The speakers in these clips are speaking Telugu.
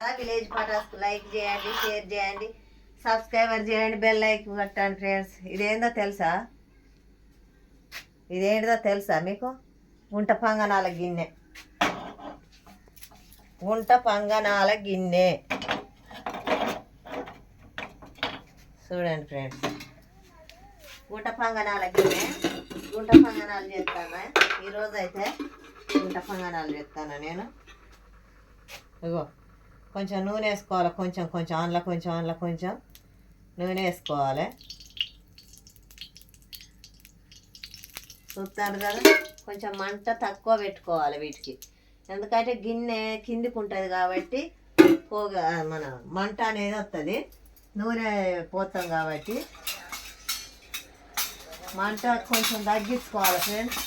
విలేజ్ పటాస్కు లైక్ చేయండి షేర్ చేయండి సబ్స్క్రైబర్ చేయండి బెల్ లైక్ కొట్టండి ఫ్రెండ్స్. ఇదేందో తెలుసా? ఇదేంటిదో తెలుసా మీకు? గుంట పంగనాల గిన్నె. గుంట పంగనాల గిన్నె. చూడండి ఫ్రెండ్స్. గుంట పంగనాల గిన్నె. గుంట పంగనాలు చేస్తాను? ఈరోజు అయితే గుంట పంగనాలు చేస్తాను నేను? ఇగో. కొంచెం నూనె వేసుకోవాలి. కొంచెం కొంచెం అందులో కొంచెం అందులో కొంచెం నూనె వేసుకోవాలి. చూస్తారు కదా? కొంచెం మంట తక్కువ పెట్టుకోవాలి వీటికి. ఎందుకంటే గిన్నె కిందికి ఉంటుంది కాబట్టి పోగా మన మంట అనేది వస్తుంది నూనె పోతాం కాబట్టి మంట కొంచెం తగ్గించుకోవాలి ఫ్రెండ్స్.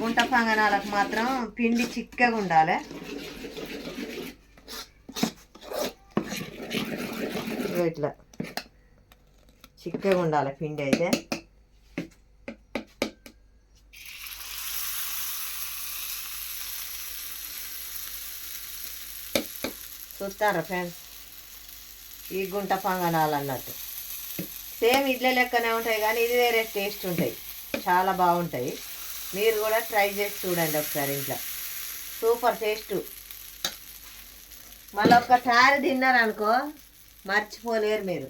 గుంట పంగనాలకు మాత్రం పిండి చిక్కగా ఉండాలి. ఇట్లా చిక్కగా ఉండాలి పిండి అయితే. చూస్తారా ఫ్రెండ్స్? ఈ గుంట పంగనాలు అన్నట్టు. సేమ్ ఇడ్లీ లెక్కనే ఉంటాయి కానీ ఇది వేరే టేస్ట్ ఉంటాయి. చాలా బాగుంటాయి. మీరు కూడా ట్రై చేసి చూడండి ఒకసారి ఇంట్లో. Super taste. మళ్ళీ ఒక్కసారి తిన్నారనుకో మర్చిపోలేరు మీరు.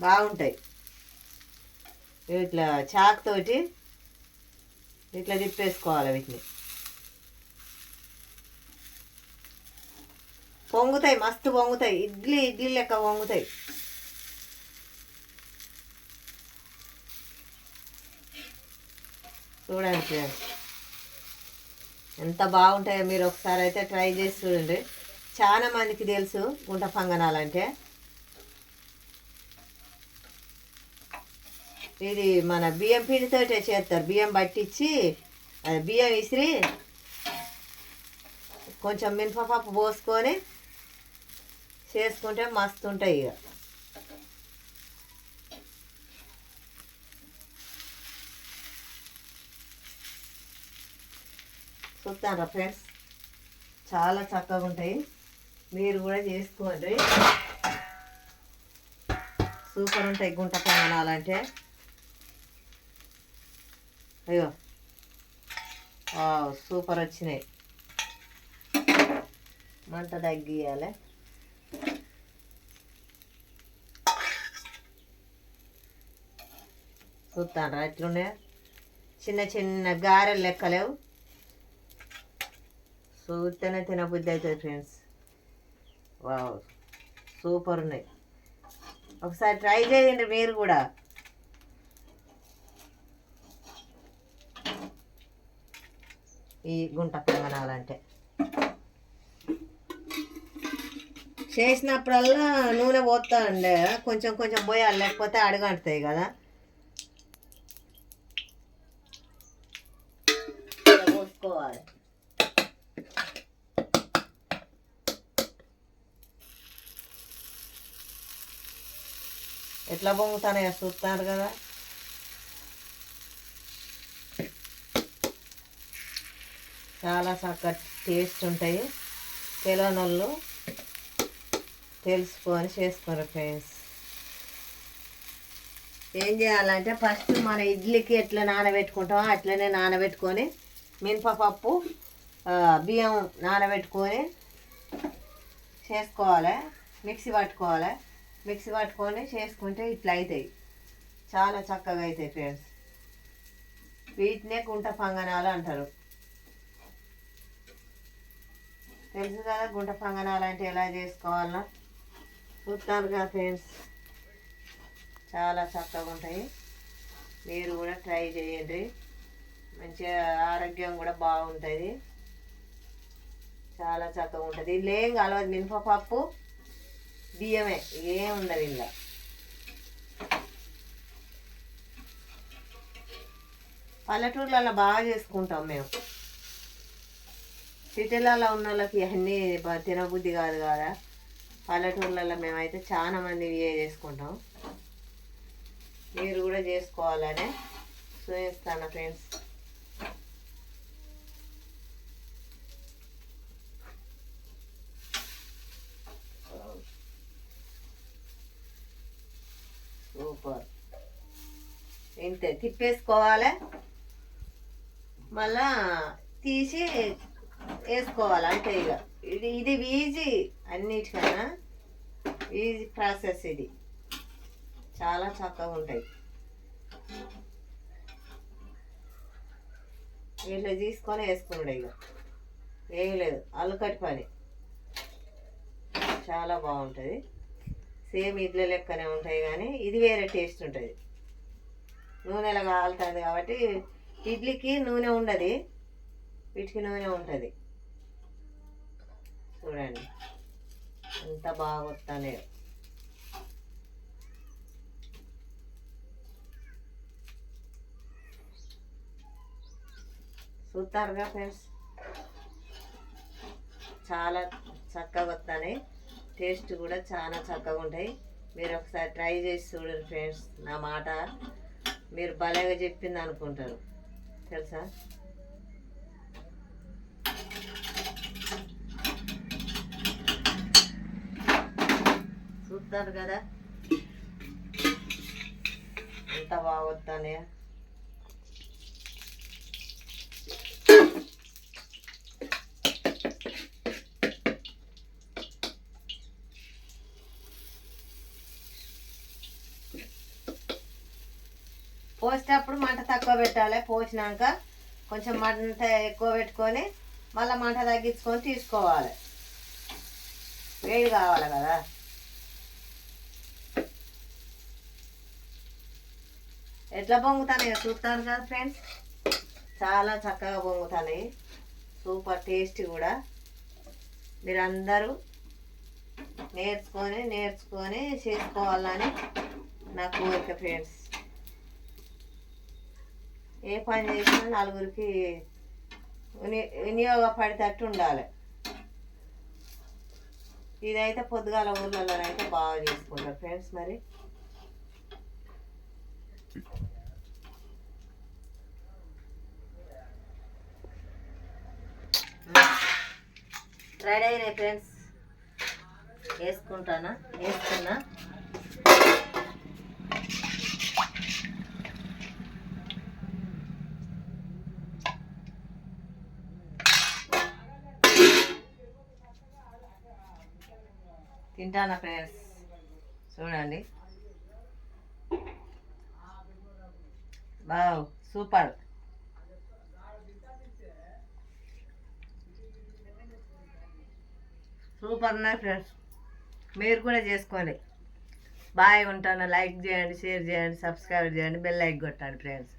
బాగుంటాయి. ఇట్లా చాక్ తోటి ఇట్లా తిప్పేసుకోవాలి వీటిని. పొంగుతాయి మస్తు పొంగుతాయి. ఇడ్లీ ఇడ్లీ లెక్క పొంగుతాయి. చూడండి ఫ్రెండ్స్ ఎంత బాగుంటాయో మీరు ఒకసారి అయితే ట్రై చేసి చూడండి. చాలా మందికి తెలుసు గుంట పంగనాలంటే ఇది మన బియ్యం పిండితోటే చేస్తారు. బియ్యం పట్టించి అది బియ్యం విసిరి కొంచెం మినపప్పు పోసుకొని చేసుకుంటే మస్తు ఉంటాయి ఇక. చూస్తారా ఫ్రెండ్స్. చాలా చక్కగా ఉంటాయి మీరు కూడా చేసుకోండి. సూపర్ ఉంటాయి గుంట పొంగనాలంటే అయ్యో. సూపర్ వచ్చినాయి మంట తగ్గియాలి. చూస్తాను ఎట్లున్నాయో? చిన్న చిన్న గారెలు లెక్కలేవు. చూస్తేనే తినబుద్ధి అవుతుంది ఫ్రెండ్స్ వావ్ సూపర్ ఉన్నాయి ఒకసారి ట్రై చేయండి మీరు కూడా. ఈ గుంట పొంగనాలంటే చేసినప్పుడల్లా నూనె పోతా ఉండే కొంచెం కొంచెం పోయాలి లేకపోతే అడగంటుతాయి కదా ఇలా పోసుకోవాలి ఎట్లా పొంగుతానో చూస్తున్నారు కదా. చాలా చక్కగా టేస్ట్ ఉంటాయి. తెలియని వాళ్ళు తెలుసుకొని చేసుకోరు ఫ్రెండ్స్. ఏం చేయాలంటే ఫస్ట్ మన ఇడ్లీకి ఎట్లా నానబెట్టుకుంటామో అట్లనే నానబెట్టుకొని మినపప్పు బియ్యం నానబెట్టుకొని చేసుకోవాలి. మిక్సీ పట్టుకోవాలి. మిక్సీ పట్టుకొని చేసుకుంటే ఇట్లా అవుతాయి చాలా చక్కగా అవుతాయి ఫ్రెండ్స్ వీటినే గుంట పంగనాలు అంటారు. తెలుసు కదా గుంట పంగనాలు అంటే ఎలా చేసుకోవాలో? చూస్తారు కదా ఫ్రెండ్స్ చాలా చక్కగా ఉంటాయి. మీరు కూడా ట్రై చేయండి. మంచిగా ఆరోగ్యం కూడా బాగుంటుంది. చాలా చక్కగా ఉంటుంది. లేం కలవదు మినపప్పు బియ్యమే ఏం ఉండదు ఇలా పల్లెటూర్లలో బాగా చేసుకుంటాం మేము. సిటీలలో ఉన్న వాళ్ళకి అన్నీ తినబుద్ధి కాదు కదా. పల్లెటూర్లలో మేమైతే చాలా మంది ఇవే చేసుకుంటాం. మీరు కూడా చేసుకోవాలనే చూపిస్తాను ఫ్రెండ్స్. ఇంతే తిప్పేసుకోవాలి? మళ్ళా తీసి వేసుకోవాలి అంతే ఇక. ఇది ఇది ఈజీ అన్నిటికన్నా ఈజీ ప్రాసెస్ ఇది. చాలా చక్కగా ఉంటాయి. ఇట్లా తీసుకొని వేసుకున్నాడు ఇక. ఏం లేదు అల్లుకటి పని. చాలా బాగుంటుంది. సేమ్ ఇడ్లీ లెక్కనే ఉంటాయి కానీ ఇది వేరే టేస్ట్ ఉంటుంది. నూనెలో కాలుతుంది కాబట్టి ఇడ్లీకి నూనె ఉండదు వీటికి నూనె ఉంటుంది. చూడండి అంత బాగా వస్తానే చూస్తారుగా ఫ్రెండ్స్? చాలా చక్కగా వస్తాయి టేస్ట్ కూడా చాలా చక్కగా ఉంటాయి. మీరు ఒకసారి ట్రై చేసి చూడండి ఫ్రెండ్స్ నా మాట. మీరు భలేగా చెప్పింది అనుకుంటారు. తెలుసా? చూస్తారు కదా. ఎంత బాగుతానే పోసేటప్పుడు మంట తక్కువ పెట్టాలి. పోసినాక కొంచెం మంట ఎక్కువ పెట్టుకొని మళ్ళీ మంట తగ్గించుకొని తీసుకోవాలి. వేడి కావాలి కదా. ఎట్లా పొంగుతాయి చూస్తాను కదా ఫ్రెండ్స్. చాలా చక్కగా పొంగుతాయి సూపర్ టేస్ట్ కూడా. మీరందరూ నేర్చుకొని నేర్చుకొని చేసుకోవాలని నా కోరిక ఫ్రెండ్స్. ఏ పని చేసినా నలుగురికి విని- వినియోగపడేటట్టు ఉండాలి ఇదైతే పొద్దుగాల ఊర్లలో అయితే బాగా చేసుకుంటారు ఫ్రెండ్స్ మరి. రెడీ అయినాయి ఫ్రెండ్స్ వేసుకుంటానా? వేసుకున్నా? తింటానా ఫ్రెండ్స్? చూడండి. Wow super. సూపర్ ఉన్నాయి ఫ్రెండ్స్. మీరు కూడా చేసుకోండి. బాయ్ ఉంటాను. లైక్ చేయండి షేర్ చేయండి సబ్స్క్రైబ్ చేయండి బెల్ లైక్ కొట్టండి ఫ్రెండ్స్.